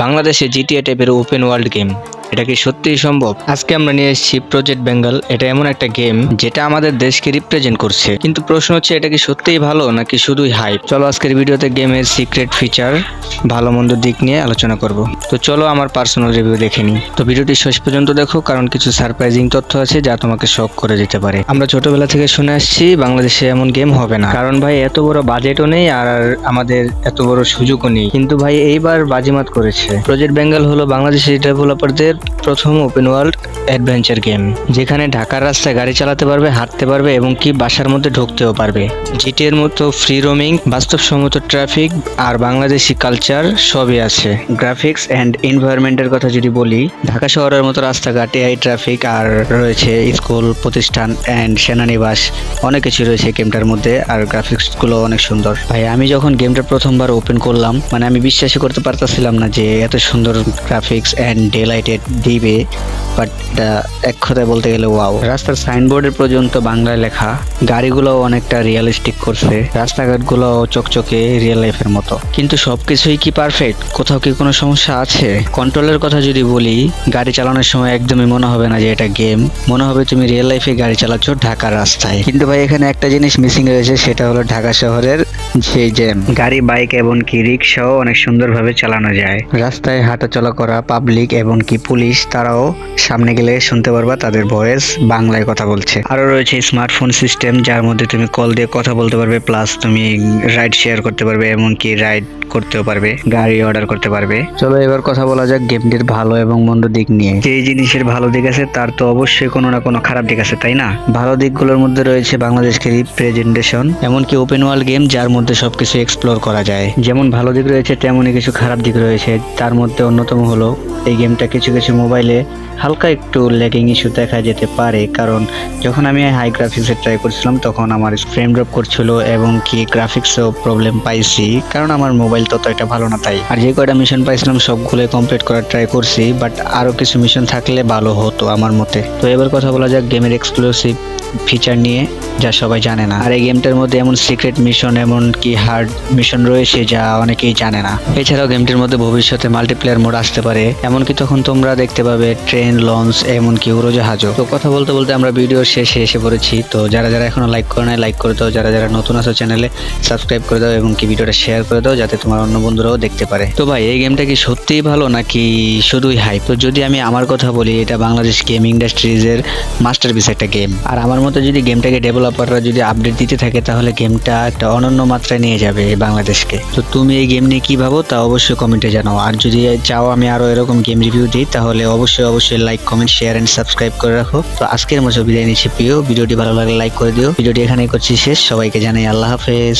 বাংলাদেশে জিটিএ টাইপের open world game এটা কি সত্যিই সম্ভব? আজকে আমরা নিয়ে এসেছি প্রজেক্ট বেঙ্গল এটা এমন একটা গেম যেটা আমাদের দেশকে রিপ্রেজেন্ট করছে। কিন্তু প্রশ্ন হচ্ছে, এটা কি সত্যিই ভালো নাকি শুধুই হাইপ চলো আজকের ভিডিওতে গেমের সিক্রেট ফিচার ভালো মন্দ দিক নিয়ে আলোচনা করব। তো চলো আমার পার্সোনাল রিভিউ দেখে নিই। তো ভিডিওটি শেষ পর্যন্ত দেখো, কারণ কিছু সারপ্রাইজিং তথ্য আছে যা তোমাকে শক করে দিতে পারে। আমরা ছোটবেলা থেকে শুনে আসছি, বাংলাদেশে এমন গেম হবে না। কারণ ভাই, এত বড় বাজেটও নেই আর আমাদের এত বড় সুযোগও নেই। কিন্তু ভাই, এইবার বাজিমাত করেছে। প্রজেক্ট বেঙ্গল হলো বাংলাদেশের ডেভেলপারদের প্রথম ওপেন ওয়ার্ল্ড অ্যাডভেঞ্চার গেম যেখানে ঢাকার রাস্তায় গাড়ি চালাতে পারবে, হাঁটতে পারবে এবং কি বাসার মধ্যে ঢুকতেও পারবে। জিটিএর মতো ফ্রি রোমিং বাস্তবসম্মত ট্রাফিক আর বাংলাদেশি কালচার সবই আছে। গ্রাফিক্স অ্যান্ড এনভায়রনমেন্টের কথা যদি বলি, ঢাকা শহরের মতো রাস্তাঘাট এআই ট্রাফিক আর রয়েছে। স্কুল প্রতিষ্ঠান অ্যান্ড সেনানিবাস, অনেক কিছু রয়েছে গেমটার মধ্যে আর গ্রাফিক্সগুলো অনেক সুন্দর। ভাই, আমি যখন গেমটা প্রথমবার ওপেন করলাম মানে আমি বিশ্বাসই করতে পারতাছিলাম না যে এত সুন্দর গ্রাফিক্স অ্যান্ড ডে লাইটেড দিবে বাট এটা এক কথায় বলতে গেলে ওয়াও রাস্তার সাইনবোর্ডের পর্যন্ত বাংলায় লেখা গাড়িগুলো অনেকটা রিয়েলিস্টিক করছে, রাস্তাঘাটগুলো চকচকে রিয়েল লাইফের মতো। কিন্তু সবকিছুই কি পারফেক্ট কোথাও কি কোনো সমস্যা আছে? কন্ট্রোলের কথা যদি বলি, গাড়ি চালানোর সময় একদমই মনে হবে না যে এটা গেম মনে হবে তুমি রিয়েল লাইফে গাড়ি চালাচ্ছ ঢাকার রাস্তায়। কিন্তু ভাই, এখানে একটা জিনিস মিসিং রয়েছে, সেটা হলো ঢাকা শহরের যে জ্যাম। গাড়ি বাইক এবং কি রিক্সাও অনেক সুন্দরভাবে চালানো যায়। রাস্তায় হাঁটাচলা করা পাবলিক এবং কি পুলিশ তারাও সামনে গেলে শুনতে পারবা তাদের ভয়েস বাংলায় কথা বলছে। আরও রয়েছে স্মার্টফোন সিস্টেম যার মধ্যে তুমি কল দিয়ে কথা বলতে পারবে প্লাস তুমি রাইড শেয়ার করতে পারবে এমনকি রাইড করতেও পারবে গাড়ি অর্ডার করতে পারবে। চলো এবার কথা বলা যাক গেমটির ভালো এবং মন্দ দিক নিয়ে। যে জিনিসের ভালো দিক আছে তার তো অবশ্যই কোনো না কোনো খারাপ দিক আছে তাই না? ভালো দিকগুলোর মধ্যে রয়েছে বাংলাদেশকে রিপ্রেজেন্টেশন এমনকি ওপেন ওয়ার্ল্ড গেম যার মধ্যে সবকিছু এক্সপ্লোর করা যায়। যেমন ভালো দিক রয়েছে, তেমনই কিছু খারাপ দিক রয়েছে। তার মধ্যে অন্যতম হলো, এই গেমটা কিছু কিছু মোবাইলে হালকা একটু ল্যাগিং ইস্যু দেখা যেতে পারে। কারণ যখন আমি হাই গ্রাফিক্সে ট্রাই করছিলাম, তখন আমার ফ্রেম ড্রপ করছিল এবং কি গ্রাফিক্সেও প্রবলেম পাইছি। কারণ আমার মোবাইল তত একটা ভালো না তাই। আর যে কয়টা মিশন পাইছিলাম, সবগুলোই কমপ্লিট করার ট্রাই করছি বাট আরও কিছু মিশন থাকলে ভালো হতো আমার মতে। তো এবার কথা বলা যাক গেমের এক্সক্লুসিভ ফিচার নিয়ে, যা সবাই জানে না। আর এই গেমটার মধ্যে এমন সিক্রেট মিশন এমন কি হার্ড মিশন রয়েছে যা অনেকেই জানে না। এছাড়াও গেমটির মধ্যে ভবিষ্যতে মাল্টিপ্লেয়ার মোড আসতে পারে, এমনকি তখন তোমরা দেখতে পাবে ট্রেন লঞ্চ এমনকি উড়োজাহাজও। তো কথা বলতে বলতে আমরা ভিডিওর শেষে এসে পড়েছি। তো যারা যারা এখনও লাইক করে নাই লাইক করে দাও। যারা যারা নতুন আছো চ্যানেলে সাবস্ক্রাইব করে দাও এবং কি ভিডিওটা শেয়ার করে দাও, যাতে তোমার অন্য বন্ধুরাও দেখতে পারে। তো ভাই, এই গেমটা কি সত্যিই ভালো নাকি শুধুই হাইপ তো যদি আমি আমার কথা বলি, এটা বাংলাদেশ গেম ইন্ডাস্ট্রিজের মাস্টারপিস একটা গেম আর আমার মতে যদি গেমটাকে ডেভেলপাররা যদি আপডেট দিতে থাকে, তাহলে গেমটা একটা অনন্য মাত্রায় নিয়ে যাবে বাংলাদেশকে। তো তুমি এই গেম নিয়ে কি ভাবো তা অবশ্যই কমেন্টে জানাও। আর যদি চাও আমি আরও এরকম গেম রিভিউ দিই, তাহলে অবশ্যই অবশ্যই like comment share and subscribe করে রাখো। তো আজকের মতো বিদায় নিচ্ছি প্রিয়। ভিডিওটি ভালো লাগলে লাইক করে দিও। ভিডিওটি এখানেই করছি শেষ। সবাইকে জানাই আল্লাহ হাফেজ।